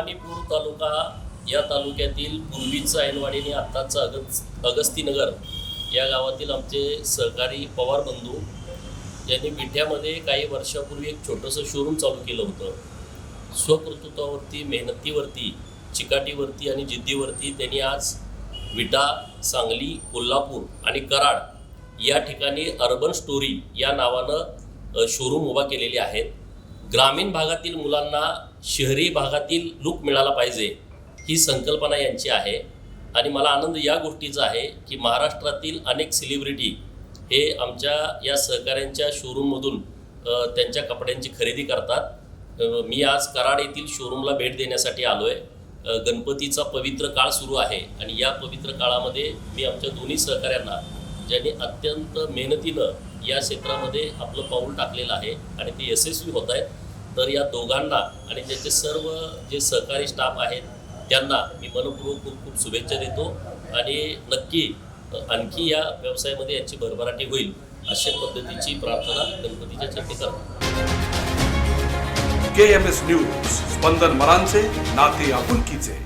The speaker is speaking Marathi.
भवानीपूर तालुका या तालुक्यातील पूर्वीचं ऐनवाडी आणि आत्ताचं अगस् अगस्तीनगर या गावातील आमचे सहकारी पवार बंधू यांनी विठ्यामध्ये काही वर्षापूर्वी एक छोटंसं शोरूम चालू केलं होतं. स्वकर्तृत्वावरती मेहनतीवरती चिकाटीवरती आणि जिद्दीवरती त्यांनी आज विटा सांगली कोल्हापूर आणि कराड या ठिकाणी अर्बन स्टोरी या नावानं शोरूम उभा केलेले आहेत. ग्रामीण भागातील मुलांना शहरी भागातील लूक मिळाला पाहिजे ही संकल्पना यांची आहे. आणि मला आनंद या गोष्टीचा आहे की महाराष्ट्रातील अनेक सेलिब्रिटी हे आमच्या या सहकाऱ्यांच्या शोरूममधून त्यांच्या कपड्यांची खरेदी करतात. मी आज कराड येथील शोरूमला भेट देण्यासाठी आलो आहे गणपतीचा पवित्र काळ सुरू आहे आणि या पवित्र काळामध्ये मी आमच्या दोन्ही सहकाऱ्यांना ज्यांनी अत्यंत मेहनतीनं या क्षेत्रामध्ये आपलं पाऊल टाकलेलं आहे आणि ते यशस्वी होत आहेत. तर या दोघांना आणि त्यांचे सर्व जे सहकारी स्टाफ आहेत त्यांना मी मनपूर्वक खूप खूप शुभेच्छा देतो. आणि नक्की आणखी या व्यवसायामध्ये यांची भरभराटी होईल अशा पद्धतीची प्रार्थना गणपतीच्या चरणी करतो. K M S news Spandan मरांचे नाते आपुलकीचे.